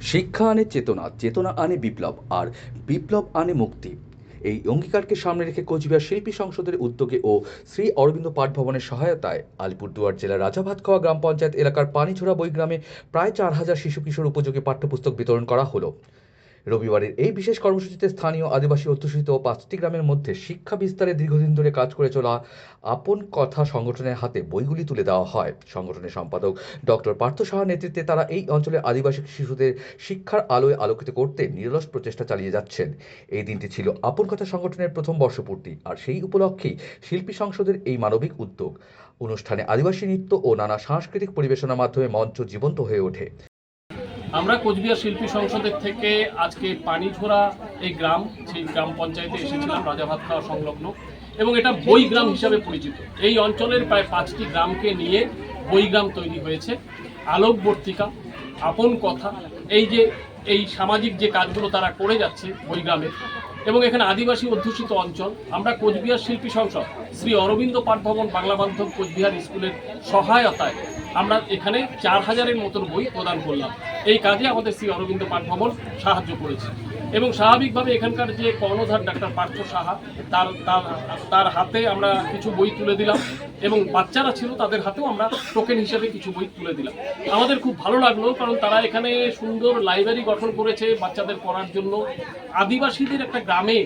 শিক্ষা আনে চেতনা চেতনা আনে বিপ্লব আর বিপ্লব আনে মুক্তি। এই অঙ্গীকারকে সামনে রেখে কোচবিহার শিল্পী সংসদের উদ্যোগে ও শ্রী অরবিন্দ পাঠ ভবনের সহায়তায় আলিপুরদুয়ার জেলার রাজাভাতখাওয়া গ্রাম পঞ্চায়েত এলাকার পানিছোড়া বৈগ্রামে প্রায় চার হাজার শিশু কিশোর উপযোগী পাঠ্যপুস্তক বিতরণ করা হলো। রবিবারের এই বিশেষ কর্মসূচিতে স্থানীয় আদিবাসী অধ্যুষিত পাঁচটি গ্রামের মধ্যে শিক্ষা বিস্তারে দীর্ঘদিন ধরে কাজ করে চলা আপন কথা সংগঠনের হাতে বইগুলি তুলে দেওয়া হয়। সংগঠনের সম্পাদক ডক্টর পার্থ সাহার নেতৃত্বে তারা এই অঞ্চলের আদিবাসী শিশুদের শিক্ষার আলোয় আলোকিত করতে নিরলস প্রচেষ্টা চালিয়ে যাচ্ছেন। এই দিনটি ছিল আপন কথা সংগঠনের প্রথম বর্ষপূর্তি, আর সেই উপলক্ষেই শিল্পী সংসদের এই মানবিক উদ্যোগ। অনুষ্ঠানে আদিবাসী নৃত্য ও নানা সাংস্কৃতিক পরিবেশনার মাধ্যমে মঞ্চ জীবন্ত হয়ে ওঠে। আমরা কোচবিহার শিল্পী সংসদের থেকে আজকে পানিঝোরা এই গ্রাম, সেই গ্রাম পঞ্চায়েতে এসেছিলাম রাজাভাত খাওয়া সংলগ্ন, এবং এটা বইগ্রাম হিসাবে পরিচিত। এই অঞ্চলের প্রায় পাঁচটি গ্রামকে নিয়ে বইগ্রাম তৈরি হয়েছে। আলোকবর্তিকা আপন কথা, এই যে, এই সামাজিক যে কাজগুলো তারা করে যাচ্ছে বইগ্রামে এবং এখানে আদিবাসী অধ্যুষিত অঞ্চল। আমরা কোচবিহার শিল্পী সংসদ, শ্রী অরবিন্দ পাঠ ভবন বাংলা বান্ধব কোচবিহার স্কুলের সহায়তায় আমরা এখানে চার হাজারের মতন বই প্রদান করলাম। এই কাজে আমাদের শ্রী অরবিন্দ পাঠ ভবন সাহায্য করেছে। এবং স্বাভাবিকভাবে এখানকার যে কর্ণধার ডাক্তার পার্থ সাহা, তার তার তার হাতে আমরা কিছু বই তুলে দিলাম এবং বাচ্চারা ছিল তাদের হাতেও আমরা টোকেন হিসেবে কিছু বই তুলে দিলাম। আমাদের খুব ভালো লাগল কারণ তারা এখানে সুন্দর লাইব্রেরি গঠন করেছে বাচ্চাদের পড়ার জন্য। আদিবাসীদের একটা গ্রামে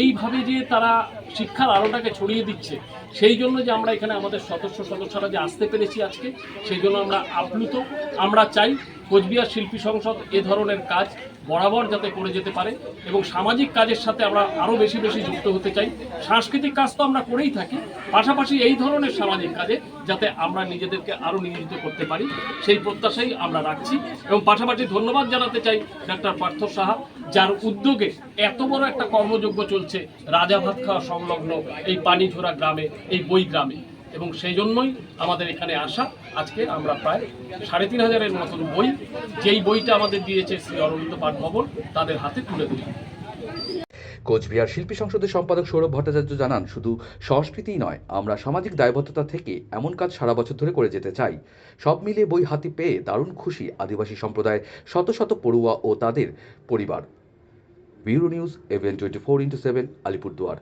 এইভাবে যে তারা শিক্ষার আলোটাকে ছড়িয়ে দিচ্ছে, সেই জন্য যে আমরা এখানে আমাদের সদস্য সদস্যরা যে আসতে পেরেছি আজকে, সেই জন্য আমরা আপ্লুত। আমরা চাই কোচবিহার শিল্পী সংসদ এ ধরনের কাজ বরাবর যাতে করে যেতে পারে এবং সামাজিক কাজের সাথে আমরা আরও বেশি বেশি যুক্ত হতে চাই। সাংস্কৃতিক কাজ তো আমরা করেই থাকি, পাশাপাশি এই ধরনের সামাজিক কাজে যাতে আমরা নিজেদেরকে আরও নিয়োজিত করতে পারি, সেই প্রত্যাশাই আমরা রাখছি। এবং পাশাপাশি ধন্যবাদ জানাতে চাই ডাক্তার পার্থ সাহা, যার উদ্যোগে এত বড় একটা কর্মযজ্ঞ চলছে রাজাভাত খাওয়া সংলগ্ন এই পানিঝোরা গ্রামে, এই বই গ্রামে এবং সেই জন্যই আমাদের এখানে আসা। আজকে আমরা প্রায় সাড়ে তিন হাজারের মতন বই, যেই বইটা আমাদের দিয়েছে শ্রী অরবিন্দ পাঠ ভবন, তাদের হাতে তুলে দিলাম। কোচবিহার শিল্পী সংসদের সম্পাদক সৌরভ ভট্টাচার্য জানান, শুধু সংস্কৃতিই নয়, আমরা সামাজিক দায়বদ্ধতা থেকে এমন কাজ সারা বছর ধরে করে যেতে চাই। সব মিলিয়ে বই হাতে পেয়ে দারুণ খুশি আদিবাসী সম্প্রদায়ের শত শত পড়ুয়া ও তাদের পরিবার। Bureau news even twenty four into seven, Alipurduar.